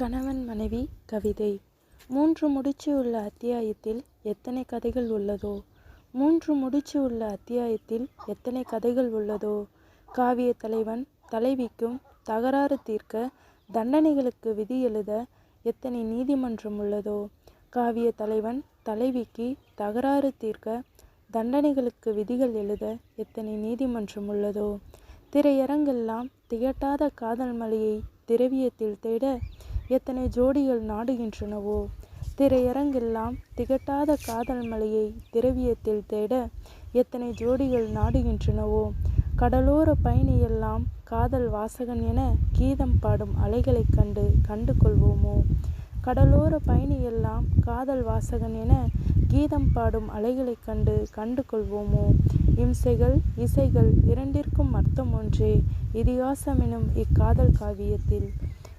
கணவன் மனைவி கவிதை. மூன்று முடிச்சு உள்ள அத்தியாயத்தில் எத்தனை கதைகள் உள்ளதோ? மூன்று முடிச்சு உள்ள அத்தியாயத்தில் எத்தனை கதைகள் உள்ளதோ? காவிய தலைவன் தலைவிக்கும் தகராறு தீர்க்க தண்டனைகளுக்கு விதி எழுத எத்தனை நீதிமன்றம் உள்ளதோ? காவிய தலைவன் தலைவிக்கு தகராறு தீர்க்க தண்டனைகளுக்கு விதிகள் எழுத எத்தனை நீதிமன்றம் உள்ளதோ? திரையரங்கெல்லாம் திகட்டாத காதல் மலையை திரவியத்தில் தேட எத்தனை ஜோடிகள் நாடுகின்றனவோ? திரையரங்கெல்லாம் திகட்டாத காதல் மலையை திரவியத்தில் தேட எத்தனை ஜோடிகள் நாடுகின்றனவோ? கடலோர பயணியெல்லாம் காதல் வாசகன் என கீதம் பாடும் அலைகளைக் கண்டு கண்டு கொள்வோமோ கடலோர பயணியெல்லாம் காதல் வாசகன் என கீதம் பாடும் அலைகளைக் கண்டு கண்டு கொள்வோமோ இம்சைகள் இசைகள் இரண்டிற்கும் அர்த்தம் ஒன்றே. இதிகாசம் எனும் இக்காதல் காவியத்தில்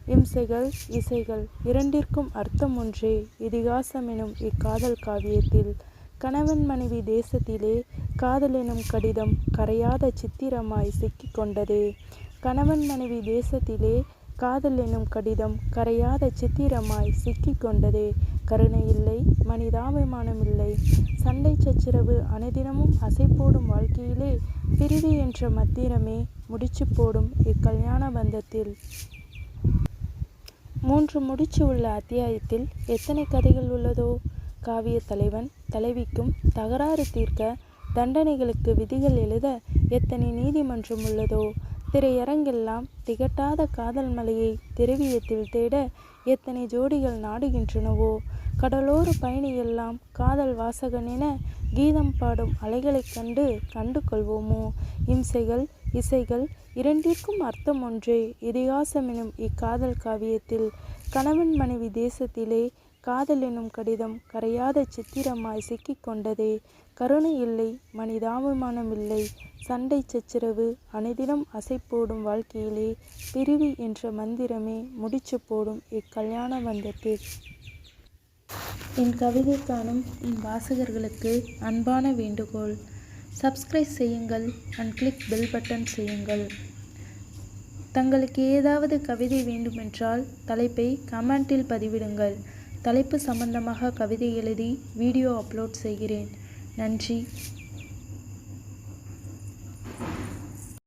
இம்சைகள் இசைகள் இரண்டிற்கும் அர்த்தம் ஒன்றே. இதிகாசமெனும் இக்காதல் காவியத்தில் கணவன் மனைவி தேசத்திலே காதல் எனும் கடிதம் கரையாத சித்திரமாய் சிக்கிக் கொண்டதே. கணவன் மனைவி தேசத்திலே காதல் எனும் கடிதம் கரையாத சித்திரமாய் சிக்கிக் கொண்டதே. கருணை இல்லை மனிதாபிமானம் இல்லை. சண்டை சச்சரவு அனுதினமும் அசைப்போடும் வாழ்க்கையிலே பிரிவு என்ற மத்திரமே முடிச்சு போடும் இக்கல்யாண பந்தத்தில். மூன்று முடிச்சு உள்ள அத்தியாயத்தில் எத்தனை கதைகள் உள்ளதோ? காவிய தலைவன் தலைவிக்கும் தகராறு தீர்க்க தண்டனைகளுக்கு விதிகள் எழுத எத்தனை நீதிமன்றம் உள்ளதோ? திரையரங்கெல்லாம் திகட்டாத காதல் மலையை திரவியத்தில் தேட எத்தனை ஜோடிகள் நாடுகின்றனவோ? கடலோர பயணியெல்லாம் காதல் வாசகன் என கீதம் பாடும் அலைகளைக் கண்டு கண்டு கொள்வோமோ இம்சைகள் இசைகள் இரண்டிற்கும் அர்த்தம் ஒன்றே. இதிகாசமெனும் இக்காதல் காவியத்தில் கணவன் மனைவி தேசத்திலே காதல் எனும் கடிதம் கரையாத சித்திரமாய் சிக்கிக் கொண்டதே. கருணை இல்லை மனிதாபிமானம் இல்லை. சண்டை சச்சரவு அனுதினம் அசைப்போடும் வாழ்க்கையிலே பிரிவி என்ற மந்திரமே முடிச்சு போடும் இக்கல்யாண வந்தத்தில் என் கவிதை காணும் என் வாசகர்களுக்கு அன்பான வேண்டுகோள். சப்ஸ்கிரைப் செய்யுங்கள் அண்ட் கிளிக் பெல் பட்டன் செய்யுங்கள். தங்களுக்கு ஏதாவது கவிதை வேண்டுமென்றால் தலைப்பை கமெண்டில் பதிவிடுங்கள். தலைப்பு சம்பந்தமாக கவிதை எழுதி வீடியோ அப்லோட் செய்கிறேன். நன்றி.